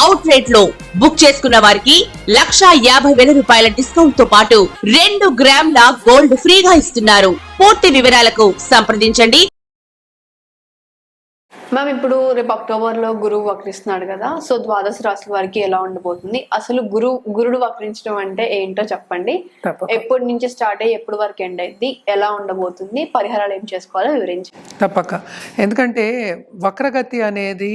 Out రేట్లో book చేసుకున్న వారికి లక్షా యాభై వేల రూపాయల డిస్కౌంట్తో పాటు రెండు గ్రాముల గోల్డ్ ఫ్రీగా ఇస్తున్నారు. పూర్తి వివరాలకు సంప్రదించండి. మ్యామ్ ఇప్పుడు రేపు అక్టోబర్లో గురువు వక్రిస్తున్నాడు కదా సో ద్వాదశ రాశుల వారికి ఎలా ఉండబోతుంది? అసలు గురు గురుడు వక్రించడం అంటే ఏంటో చెప్పండి. ఎప్పటి నుంచి స్టార్ట్ అయ్యి ఎప్పటి వరకు ఎండ్ అయింది ఎలా ఉండబోతుంది పరిహారాలు ఏం చేసుకోవాలో వివరించండి. తప్పక. ఎందుకంటే వక్రగతి అనేది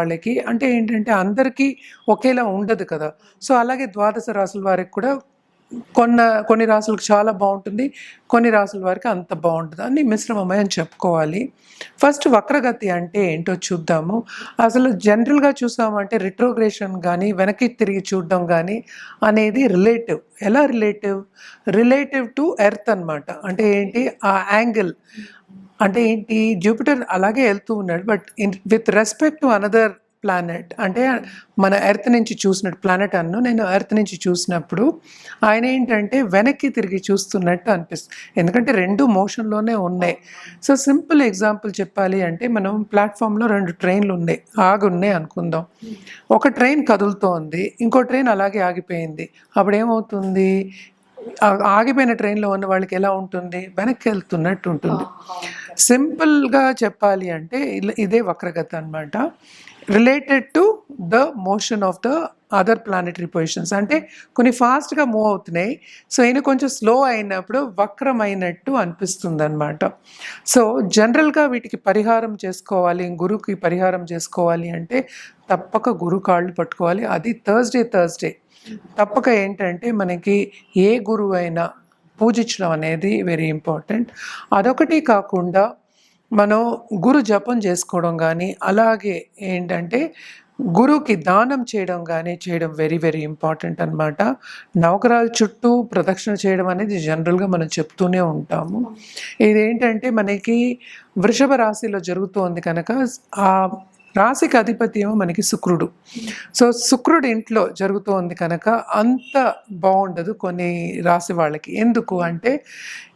వాళ్ళకి అంటే ఏంటంటే అందరికీ ఒకేలా ఉండదు కదా. సో అలాగే ద్వాదశ రాసుల వారికి కూడా కొన్న కొన్ని రాసులకు చాలా బాగుంటుంది కొన్ని రాసుల వారికి అంత బాగుంటుంది అన్ని మిశ్రమమే అని చెప్పుకోవాలి. ఫస్ట్ వక్రగతి అంటే ఏంటో చూద్దాము. అసలు జనరల్గా చూసామంటే రిట్రోగ్రేషన్ కానీ వెనక్కి తిరిగి చూడడం కానీ అనేది రిలేటివ్. ఎలా రిలేటివ్? రిలేటివ్ టు ఎర్త్ అన్నమాట. అంటే ఏంటి? ఆ యాంగిల్. అంటే ఏంటి? జూపిటర్ అలాగే వెళ్తూ ఉన్నాడు. But in with respect to another planet అంటే మన ఎర్త్ నుంచి చూసినట్టు ప్లానెట్ అన్ను నేను ఎర్త్ నుంచి చూసినప్పుడు ఆయన ఏంటంటే వెనక్కి తిరిగి చూస్తున్నట్టు అనిపిస్తుంది. ఎందుకంటే రెండు మోషన్లోనే ఉన్నాయి. సో సింపుల్ ఎగ్జాంపుల్ చెప్పాలి అంటే మనం ప్లాట్ఫామ్లో రెండు ట్రైన్లు ఉన్నాయి. ఆగి ఉన్నాయి అనుకుందాం. ఒక ట్రైన్ కదులుతోంది ఇంకో ట్రైన్ అలాగే ఆగిపోయింది. అప్పుడు ఏమవుతుంది? ఆగిపోయిన ట్రైన్లో ఉన్న వాళ్ళకి ఎలా ఉంటుంది? వెనక్కి వెళ్తున్నట్టు ఉంటుంది. సింపుల్గా చెప్పాలి అంటే ఇదే వక్రగత అనమాట related to the motion of the other planetary positions. అంటే కొన్ని ఫాస్ట్గా మూవ్ అవుతున్నాయి. సో ఈయన కొంచెం స్లో అయినప్పుడు వక్రమైనట్టు అనిపిస్తుంది అనమాట సో జనరల్గా వీటికి పరిహారం చేసుకోవాలి గురువుకి పరిహారం చేసుకోవాలి అంటే తప్పక గురు కాళ్ళు పట్టుకోవాలి. అది థర్స్డే థర్స్డే. తప్పక ఏంటంటే మనకి ఏ గురువు అయినా పూజించడం అనేది వెరీ ఇంపార్టెంట్ అదొకటి కాకుండా మనం గురు జపం చేసుకోవడం కానీ అలాగే ఏంటంటే గురువుకి దానం చేయడం కానీ చేయడం వెరీ వెరీ ఇంపార్టెంట్ అన్నమాట. నవగ్రహాల చుట్టూ ప్రదక్షిణ చేయడం అనేది జనరల్గా మనం చెప్తూనే ఉంటాము. ఇదేంటంటే మనకి వృషభ రాశిలో జరుగుతోంది కనుక ఆ రాశికి అధిపతి ఏమో మనకి శుక్రుడు. సో శుక్రుడు ఇంట్లో జరుగుతోంది కనుక అంత బాగుండదు కొన్ని రాశి వాళ్ళకి. ఎందుకు అంటే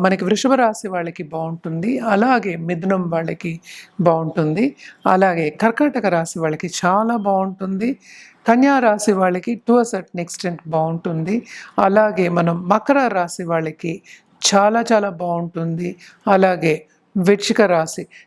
మనకి వృషభ రాశి వాళ్ళకి బాగుంటుంది. అలాగే మిథునం వాళ్ళకి బాగుంటుంది. అలాగే కర్కాటక రాశి వాళ్ళకి చాలా బాగుంటుంది. కన్యా రాశి వాళ్ళకి టు అ సర్టన్ ఎక్స్టెంట్ బాగుంటుంది. అలాగే మనం మకర రాశి వాళ్ళకి చాలా చాలా బాగుంటుంది. అలాగే వృచ్చిక రాశి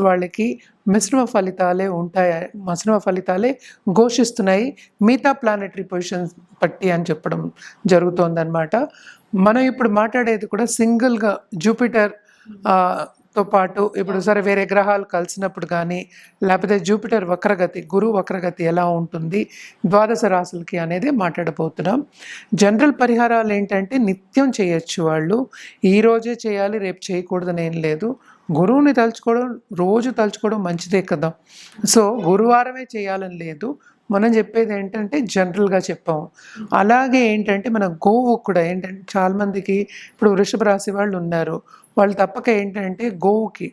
రాసుల వాళ్ళకి మిశ్రమ ఫలితాలే ఉంటాయి మిశ్రమ ఫలితాలే ఘోషిస్తున్నాయి. మిగతా ప్లానెటరీ పొజిషన్స్ బట్టి అని చెప్పడం జరుగుతోందన్నమాట. మనం ఇప్పుడు మాట్లాడేది కూడా సింగిల్గా జూపిటర్తో పాటు ఇప్పుడు సరే వేరే గ్రహాలు కలిసినప్పుడు కానీ లేకపోతే జూపిటర్ వక్రగతి గురువు వక్రగతి ఎలా ఉంటుంది ద్వాదశ రాశులకి అనేది మాట్లాడబోతున్నాం. జనరల్ పరిహారాలు ఏంటంటే నిత్యం చేయొచ్చు వాళ్ళు. ఈ రోజే చేయాలి రేపు చేయకూడదని ఏం లేదు. గురువుని తలుచుకోవడం రోజు తలుచుకోవడం మంచిదే కదా. సో గురువారమే చేయాలని లేదు. మనం చెప్పేది ఏంటంటే జనరల్గా చెప్పాము. అలాగే ఏంటంటే మన గోవు కూడా ఏంటంటే చాలామందికి ఇప్పుడు వృషభ రాశి వాళ్ళు ఉన్నారు. వాళ్ళు తప్పక ఏంటంటే గోవుకి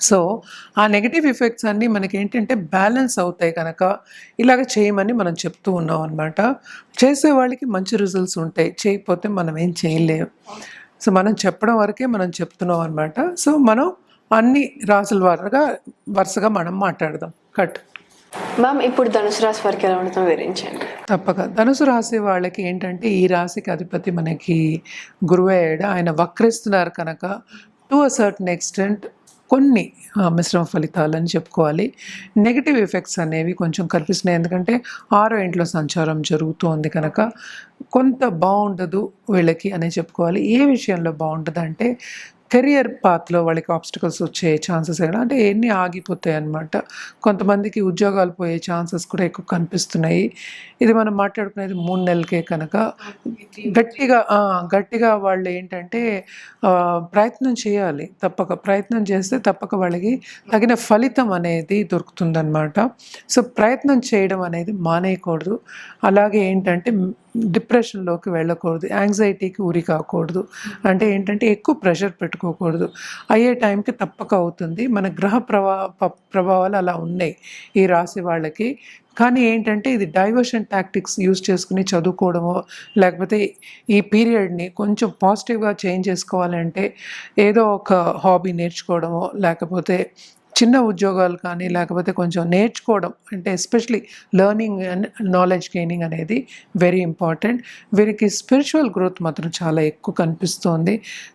సో ఆ నెగిటివ్ ఎఫెక్ట్స్ అన్నీ మనకి ఏంటంటే బ్యాలెన్స్ అవుతాయి కనుక ఇలాగ చేయమని మనం చెప్తూ ఉన్నాం అనమాట చేసే వాళ్ళకి మంచి రిజల్ట్స్ ఉంటాయి. చేయకపోతే మనం ఏం చేయలేం. సో మనం చెప్పడం వరకే మనం చెప్తున్నాం అనమాట సో మనం అన్ని రాసుల వారుగా వరుసగా మనం మాట్లాడదాం. కట్ మ్యామ్ ఇప్పుడు ధనుసు రాశి వారికి ఎలా ఉంటుందో వివరించండి. తప్పక. ధనుసు రాశి వాళ్ళకి ఏంటంటే ఈ రాశికి అధిపతి మనకి గురువయ్యాడు. ఆయన వక్రిస్తున్నారు కనుక టు అ సర్టన్ ఎక్స్టెంట్ కొన్ని మిశ్రమ ఫలితాలు అని చెప్పుకోవాలి. నెగిటివ్ ఎఫెక్ట్స్ అనేవి కొంచెం కనిపిస్తున్నాయి. ఎందుకంటే ఆరో ఇంట్లో సంచారం జరుగుతోంది కనుక కొంత బాగుండదు వీళ్ళకి అనే చెప్పుకోవాలి. ఏ విషయంలో బాగుంటుంది అంటే కెరియర్ పాత్లో వాళ్ళకి ఆబ్స్టికల్స్ వచ్చే ఛాన్సెస్ అంటే ఎన్ని ఆగిపోతాయి అన్నమాట. కొంతమందికి ఉద్యోగాలు పోయే ఛాన్సెస్ కూడా ఎక్కువ కనిపిస్తున్నాయి. ఇది మనం మాట్లాడుకునేది మూడు నెలలకే కనుక. గట్టిగా గట్టిగా వాళ్ళు ఏంటంటే ప్రయత్నం చేయాలి. తప్పక ప్రయత్నం చేస్తే తప్పక వాళ్ళకి తగిన ఫలితం అనేది దొరుకుతుందన్నమాట. సో ప్రయత్నం చేయడం అనేది మానేయకూడదు. అలాగే ఏంటంటే డిప్రెషన్లోకి వెళ్ళకూడదు యాంగ్జైటీకి ఉరి కాకూడదు. అంటే ఏంటంటే ఎక్కువ ప్రెషర్ పెట్టుకోకూడదు. అయ్యే టైంకి తప్పక అవుతుంది. మన గ్రహ ప్రభా ప్రభావాలు అలా ఉన్నాయి ఈ రాశి వాళ్ళకి. కానీ ఏంటంటే ఇది డైవర్షన్ టాక్టిక్స్ యూజ్ చేసుకుని చదువుకోవడమో లేకపోతే ఈ పీరియడ్ని కొంచెం పాజిటివ్గా చేంజ్ చేసుకోవాలంటే ఏదో ఒక హాబీ నేర్చుకోవడమో లేకపోతే చిన్న ఉద్యోగాలు కానీ లేకపోతే కొంచెం నేర్చుకోవడం అంటే especially learning and knowledge gaining అనేది వెరీ ఇంపార్టెంట్. వీరికి స్పిరిచువల్ గ్రోత్ మాత్రం చాలా ఎక్కువ కనిపిస్తోంది.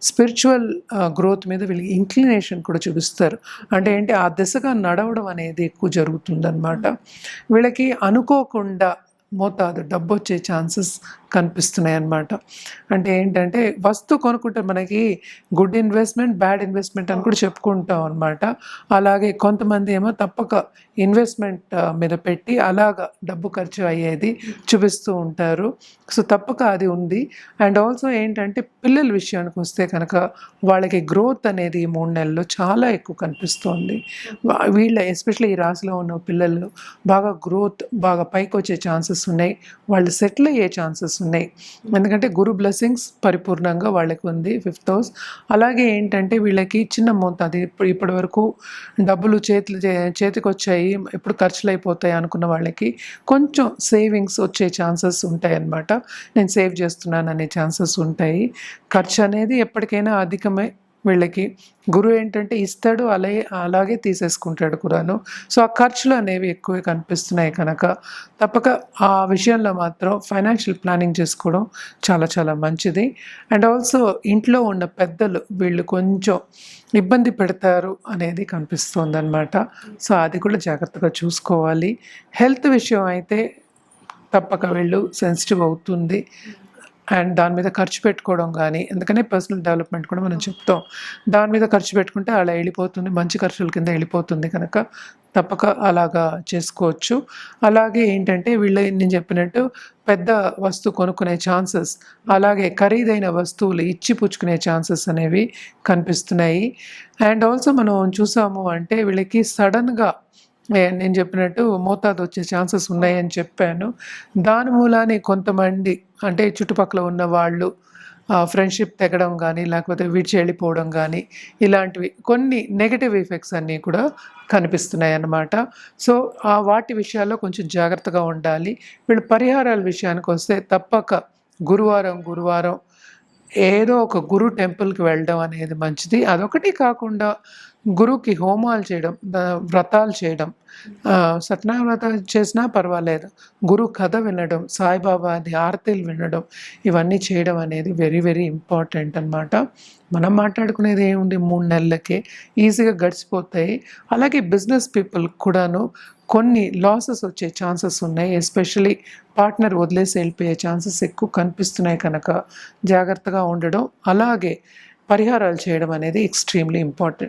స్పిరిచువల్ గ్రోత్ మీద వీళ్ళకి ఇంక్లినేషన్ కూడా చూపిస్తారు. అంటే ఏంటి ఆ దిశగా నడవడం అనేది ఎక్కువ జరుగుతుందన్నమాట. వీళ్ళకి అనుకోకుండా మోతాదు డబ్బు వచ్చే ఛాన్సెస్ కనిపిస్తున్నాయి అన్నమాట అంటే ఏంటంటే వస్తువు కొనుక్కుంటే మనకి గుడ్ ఇన్వెస్ట్మెంట్ బ్యాడ్ ఇన్వెస్ట్మెంట్ అని కూడా చెప్పుకుంటాం అనమాట అలాగే కొంతమంది ఏమో తప్పక ఇన్వెస్ట్మెంట్ మీద పెట్టి అలాగా డబ్బు ఖర్చు అయ్యేది చూపిస్తూ ఉంటారు. సో తప్పక అది ఉంది. అండ్ ఆల్సో ఏంటంటే పిల్లల విషయానికి వస్తే కనుక వాళ్ళకి గ్రోత్ అనేది మూడు నెలల్లో చాలా ఎక్కువ కనిపిస్తోంది. వీళ్ళ ఎస్పెషల్లీ ఈ రాశిలో ఉన్న పిల్లలు బాగా గ్రోత్ బాగా పైకి వచ్చే ఛాన్సెస్ ఉన్నాయి. వాళ్ళు సెటిల్ అయ్యే ఛాన్సెస్ ఉన్నాయి ఎందుకంటే గురు బ్లెస్సింగ్స్ పరిపూర్ణంగా వాళ్ళకి ఉంది ఫిఫ్త్ హౌస్ అలాగే ఏంటంటే వీళ్ళకి చిన్న మోతాదు ఇప్పుడు ఇప్పటి వరకు డబ్బులు చేతులు చే- చేతికి వచ్చాయి ఎప్పుడు ఖర్చులు అయిపోతాయి అనుకున్న వాళ్ళకి కొంచెం సేవింగ్స్ వచ్చే ఛాన్సెస్ ఉంటాయి అన్నమాట నేను సేవ్ చేస్తున్నాను అనే ఛాన్సెస్ ఉంటాయి. ఖర్చు అనేది ఎప్పటికైనా అధికమే వీళ్ళకి గురువు ఏంటంటే ఇస్తాడు అలాగే అలాగే తీసేసుకుంటాడు కూడాను. సో ఆ ఖర్చులు అనేవి ఎక్కువే కనిపిస్తున్నాయి కనుక తప్పక ఆ విషయంలో మాత్రం ఫైనాన్షియల్ ప్లానింగ్ చేసుకోవడం చాలా చాలా మంచిది. అండ్ ఆల్సో ఇంట్లో ఉన్న పెద్దలు వీళ్ళు కొంచెం ఇబ్బంది పెడతారు అనేది కనిపిస్తుంది అనమాట సో అది కూడా జాగ్రత్తగా చూసుకోవాలి. హెల్త్ విషయం అయితే తప్పక వీళ్ళు సెన్సిటివ్ అవుతుంది. అండ్ దాని మీద ఖర్చు పెట్టుకోవడం కానీ ఎందుకనే పర్సనల్ డెవలప్మెంట్ కూడా మనం చెప్తాం. దాని మీద ఖర్చు పెట్టుకుంటే అలా వెళ్ళిపోతుంది మంచి ఖర్చుల కింద వెళ్ళిపోతుంది కనుక తప్పక అలాగా చేసుకోవచ్చు. అలాగే ఏంటంటే వీళ్ళ నేను చెప్పినట్టు పెద్ద వస్తువు కొనుక్కునే ఛాన్సెస్ అలాగే ఖరీదైన వస్తువులు ఇచ్చి పుచ్చుకునే ఛాన్సెస్ అనేవి కనిపిస్తున్నాయి. అండ్ ఆల్సో మనం చూసాము అంటే వీళ్ళకి సడన్గా నేను చెప్పినట్టు మోతాదు వచ్చే ఛాన్సెస్ ఉన్నాయని చెప్పాను. దాని మూలానే కొంతమంది అంటే చుట్టుపక్కల ఉన్న వాళ్ళు ఫ్రెండ్షిప్ తెగడం కానీ లేకపోతే విడిచి వెళ్ళిపోవడం కానీ ఇలాంటివి కొన్ని నెగటివ్ ఎఫెక్ట్స్ అన్నీ కూడా కనిపిస్తున్నాయి అన్నమాట సో ఆ వాటి విషయాల్లో కొంచెం జాగ్రత్తగా ఉండాలి. వీళ్ళు పరిహారాల విషయానికి వస్తే తప్పక గురువారం గురువారం ఏదో ఒక గురు టెంపుల్కి వెళ్ళడం అనేది మంచిది. అదొకటి కాకుండా గురువుకి హోమాలు చేయడం వ్రతాలు చేయడం సత్యనారాయణ వ్రతాలు చేసినా పర్వాలేదు. గురు కథ వినడం సాయిబాబాది ఆరతిలు వినడం ఇవన్నీ చేయడం అనేది వెరీ వెరీ ఇంపార్టెంట్ అనమాట మనం మాట్లాడుకునేది ఏముంది? మూడు నెలలకే ఈజీగా గడిచిపోతాయి. అలాగే బిజినెస్ పీపుల్ కూడాను కొన్ని లాసెస్ వచ్చే ఛాన్సెస్ ఉన్నాయి. ఎస్పెషలీ పార్ట్నర్ వదిలేసి వెళ్ళిపోయే ఛాన్సెస్ ఎక్కువ కనిపిస్తున్నాయి కనుక జాగ్రత్తగా ఉండడం. అలాగే పరిహారాలు చేయడం అనేది ఎక్స్ట్రీమ్లీ ఇంపార్టెంట్